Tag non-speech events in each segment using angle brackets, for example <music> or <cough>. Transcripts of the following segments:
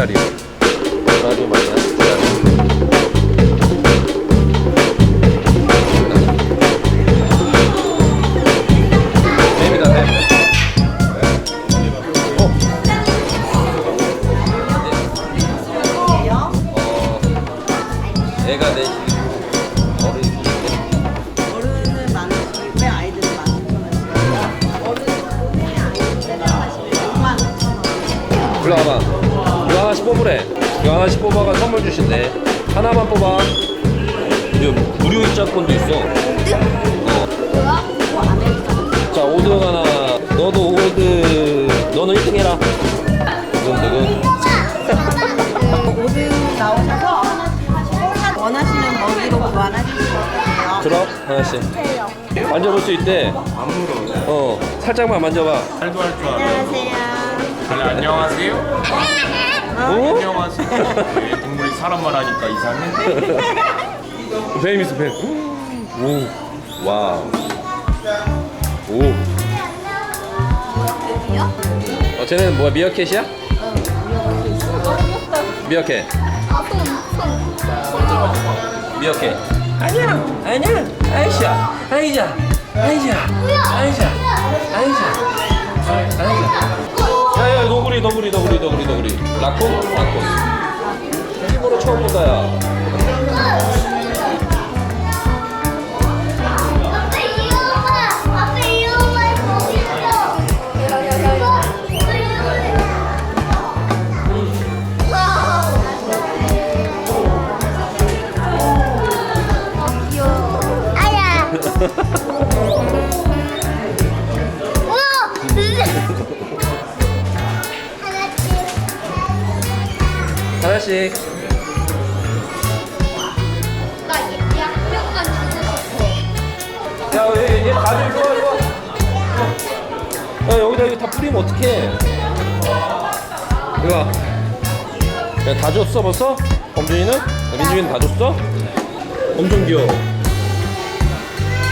기다려. 라디오 맞나? 기다려. 뱀이다 뱀. 어. 어. 애가 내 어른 어른은 많으시고 아이들은 많으시고 어른은 아이들은 하시고 6만 5천 원. 일로 와봐. 하나씩 뽑으래. 이거 하나씩 뽑아가 선물 주신대. 하나만 뽑아. 이거 무료 입장권도 있어. 어. 자, 5등 하나. 너도 5등. 너는 1등 해라. 누군, 누군. 5등 나오셔서 하나씩 원하시는 먹이로. 들어? 만져볼 수 있대. 안 물어요. 어. 살짝만 만져봐. 말도 할 줄 알아요. 안녕하세요. 아니, 안녕하세요. <laughs> 어? 안녕하세요. 네, 동물이 사람만 하니까 이상해. 뱀 있어, 뱀. 오. 와우. 오. 어, 쟤는 뭐야, 미어캣이야? 미어캣. 미어캣. 안녕, 안녕, 아이샤, 아이자, 아이자, 아이자, 아이자, 아이자. 야 야, 너구리, 너구리, 너구리, 너구리, 너구리. 라쿤, 라쿤. 일본어 처음 본다, 야. 야, 여기다 이거 다 뿌리면 어떡해. 이거 와. 야, 다 줬어, 벌써? 범준이는? 야, 민준이는 다 줬어? 엄청 귀여워.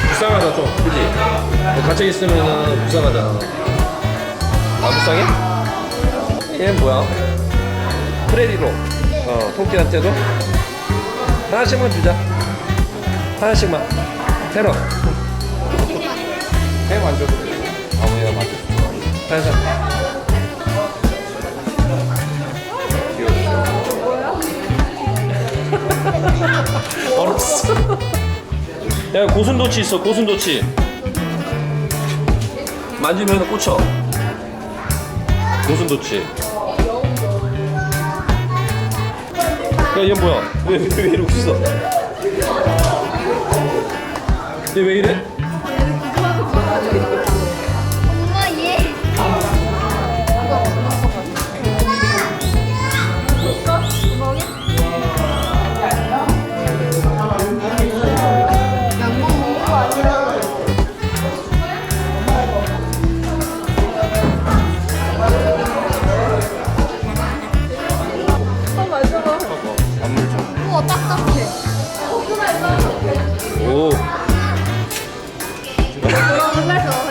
불쌍하다, 좀. 그지? 너 갇혀 있으면 불쌍하잖아. 아, 불쌍해? 얘는 뭐야? 프레리로. 어, 토끼한테도? 하나씩만 주자. 하나씩만. 테러. 해 만져도 돼. 아무나 만져. 하나씩. 귀여워. 얼었어. 야, 고슴도치 있어, 고슴도치. 만지면 꽂혀. 고슴도치. 야, 얘 뭐야? 왜, 왜, 왜 이러고 있어? 얘 왜 이래?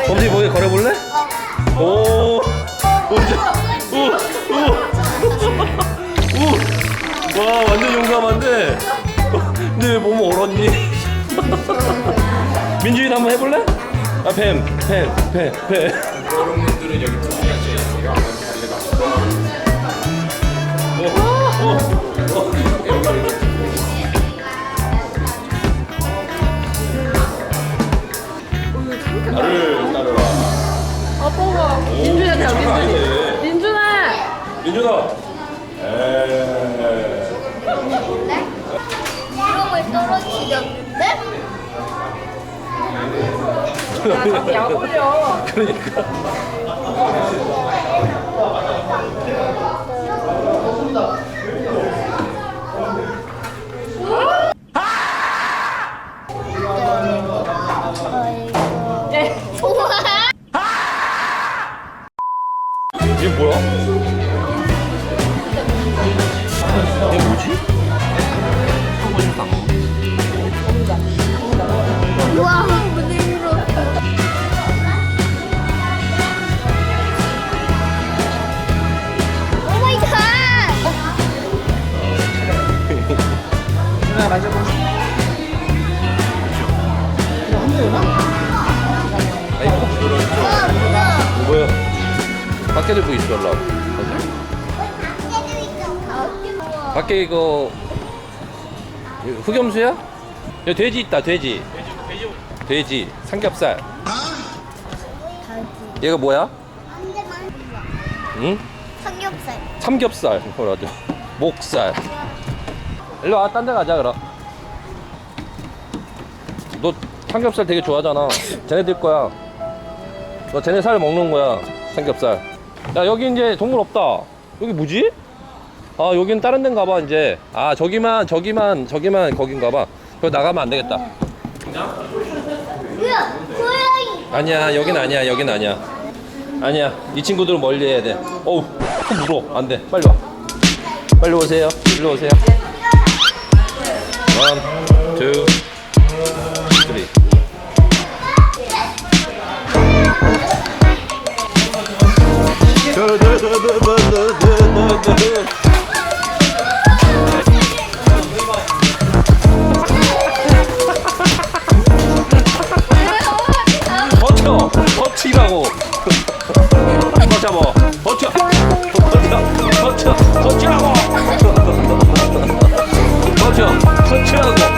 범지 뭐에 걸어볼래? 오. 오. 오. 오. 와 완전 용감한데. 근데 왜 몸 얼었니? 민준이 한번 해볼래? 아 뱀, 뱀, 뱀, 뱀. 여러분들은 여기 투시하셔야 오, 오, 나를 따르라. 아빠가 민준이한테 장난 민준이. 아니네. 민준아. 민준아. 에이. 이름을 떨어지렸는데? 야, 약 올려. 그러니까. 이게 뭐야? 이게 뭐지? 하고 <laughs> 밖에 들고 있어, 올라. 밖에 이거 이거 흑염수야? 여기 돼지 있다, 돼지. 돼지, 삼겹살. 얘가 뭐야? 응? 삼겹살. 삼겹살. 뭐라죠? 목살. 일로 와, 딴 데 가자, 그럼. 너 삼겹살 되게 좋아하잖아. 쟤네들 거야. 너 쟤네 살 먹는 거야. 삼겹살. 야, 여기 이제 동물 없다. 여기 뭐지? 아, 여긴 다른 데인가 봐, 이제. 아, 저기만, 저기만, 저기만 거긴가 봐. 그거 나가면 안 되겠다. 뭐야? 고양이. 아니야, 여긴 아니야, 여긴 아니야. 아니야, 이 친구들은 멀리 해야 돼. 어우, 좀 물어. 안 돼. 빨리 와. 빨리 오세요. 일로 오세요. 원, 투, 버텨! 버티라고! 버텨봐! 버텨! 버텨! 버텨! 버티라고! 버텨! 버티라고!